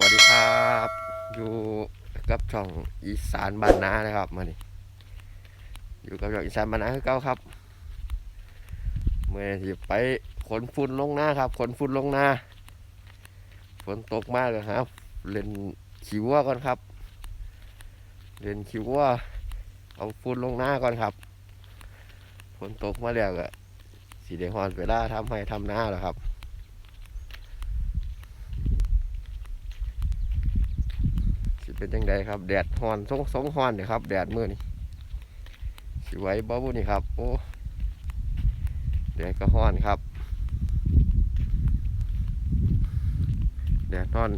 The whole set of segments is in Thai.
วัสดีครับ อยู่กับช่องอีสานบ้านนานะครับมานี่อยู่กับช่องอีสานบ้านนาคือเก่าครับ เมื่อที่ไปขนฝุ่นลงหน้าครับขนฝุ่นลงหน้าฝนตกมากเลยครับ เล่นขิววัวก่อนครับ เล่นขิววัวเอาฝุ่นลงหน้าก่อนครับฝนตกมาแล้วก็สีแดงฮอนเวลาทำให้ทำหน้าแล้วครับ เป็นยังไงครับ แดดฮอนสงสงฮอนเนี่ยครับ แดดมือนี่สว้บ่บุนี่ครับโอ้แดดก็ฮอนครับ แดดฮอน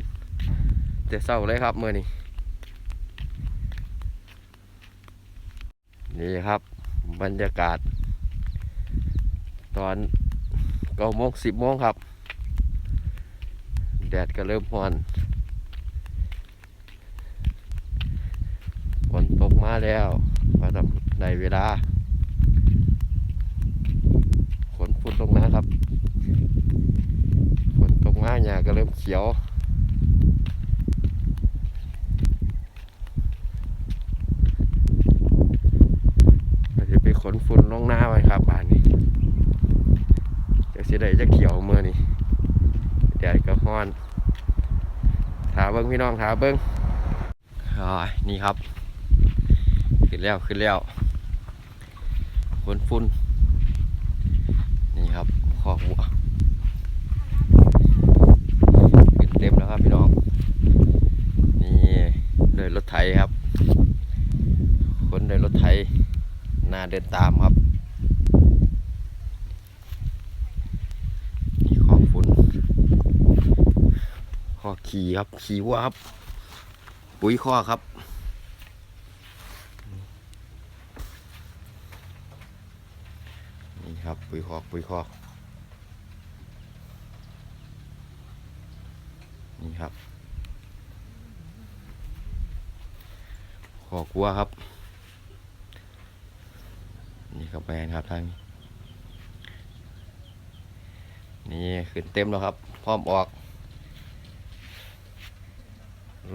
แต่เศร้าเลยครับมือนี่นี่ครับบรรยากาศ ตอนเก้าโมงสิบโมงครับ แดดก็เริ่มฮอน ฝนตก มาแล้วก็ต้องในเวลา ฝนฝุ่นลงนะครับ ฝนตกมาหญ้าก็เริ่มเขียวจะไปขนฝุ่นลงหน้าไว้ครับบ้านนี้จะเสิได้จะเขียวมือนี่แดดก็ฮ้อนถาเบิ้งพี่น้องถาเบิ้งอ๋อนี่ครับ ขึ้นแล้วขึ้นแล้วฝนฝุ่นนี่ครับขอกวัวขึ้นเต็มแล้วครับพี่น้อง นี่เลยรถไถครับคนเลยรถไถหน้าเดินตามครับนี่ขอกฝุ่นขอกขี่ครับขี่วัวครับ ปุ๋ยข้อครับ นี่ ครับปุ๋ยคอกปุ๋ยคอกนี่ครับคอกวัวครับ นี่ครับแมนครับทางนี้นี่ขึ้นเต็มแล้วครับ พร้อมออก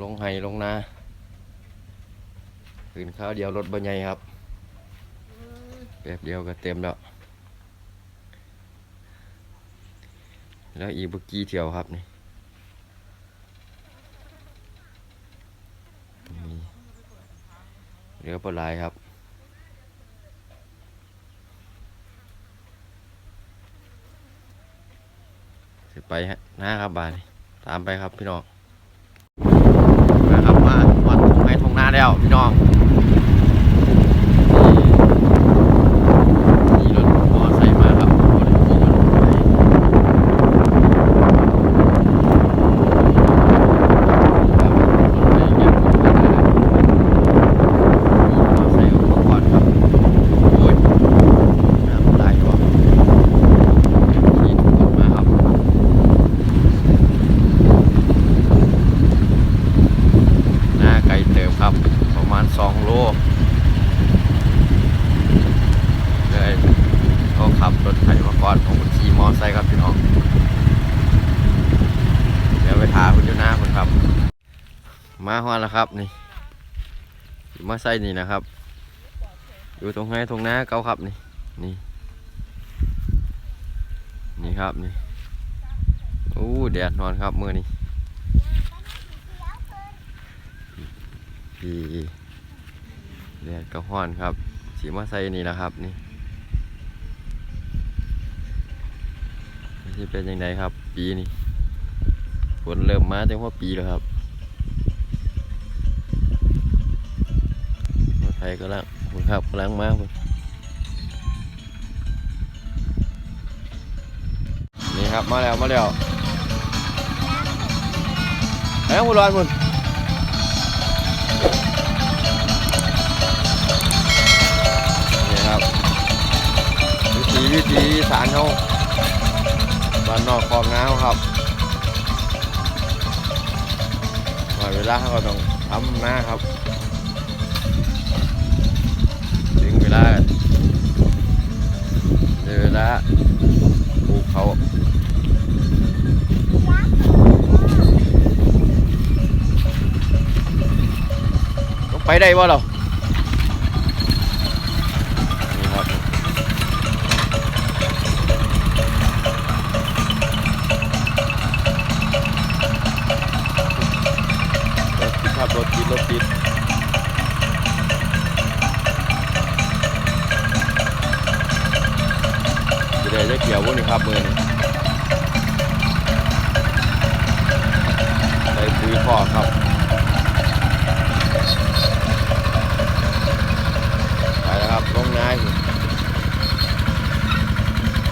ลงไห้ลงนาขึ้นข้าวเดียวรถบรรยายครับแป๊บเดียวก็เต็มแล้ว แล้วอีกเมื่อกี้เที่ยวครับนี่เรือปลาไหลายครับสิไปฮะนะครับบานตามไปครับพี่น้องนะครับมาวัดทงไงทงหน้าแล้วพี่น้องนี่รถมอไซค์มาครับรถขี่รถไฟ ใส่อุปกรณ์ครับโอ้ยน้ำไหลว่ะขี่ทุกคนมาครับ หน้า ไกลเติมครับ ประมาณ 2 โลเลยเขาขับรถไถมาก่อนผมขี่มอไซค์ครับพี่น้อง เดี๋ยวไปถามคุณอยู่หน้าคุณครับ มาฮอนแล้วครับนี่มาใส่นี่นะครับ อยู่ตรงไหนตรงหน้าเก้าครับนี่นี่ นี่ครับนี่ โอ้แดดนอนครับมือนี่ พีแดดก็ฮ้อนครับ สีมาใส่นี่นะครับนี่ที่เป็นยังไงครับ ปีนี้ฝนเริ่มมาตั้งว่าปีแล้วครับรถไฟก็ล้วคุณครับกำลังมาคุณนี่ครับมาแล้วมาแล้วไอ้คุณรอนคุณีวิธีสารเขาบ้านนอกคลองน้ำครับมาเวลาเขาก็ต้องทำนะครับถึงเวลาเวลาปลูกเขาไปได้บ่เรา เกี่ยววุ้นี่ครับมือนี่ได้ปุ๋ยคอกครับไปแล้วครับลงนายสิ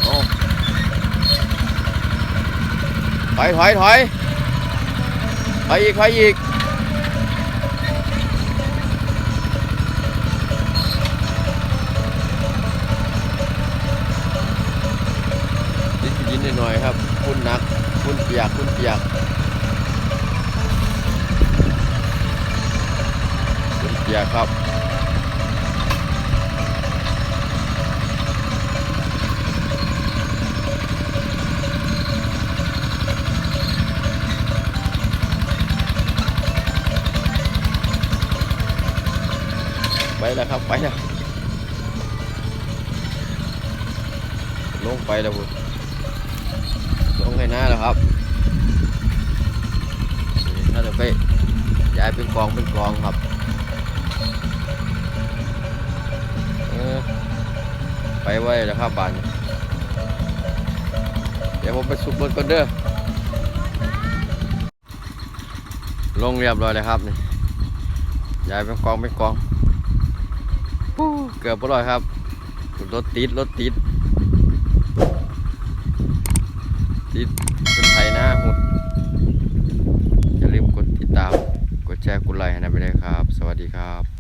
โอ้ถอยถอยถอยถอยอีกถอยอีก คุณเปียกคุณเปียกคุณเปียกครับไปแล้วครับไปแล้วลงไปแล้วพุ่นลงให้หน้าแล้วครับ นี่ถ้าจะไปย้ายเป็นกองเป็นกองครับออไปไว้แล้วครับบานเดี๋ยวผมไปสุกรถก่อนเด้อลงเรียบร้อยแล้วครับนี่ย้ายเป็นกองเป็นกองปูเกือบบ่อยครับรถติดรถติดติดเป็นไทยน้าหุดอย่าลืมด ตาม กดแชร์ กดไลค์ให้นะไปเลยครับ สวัสดีครับ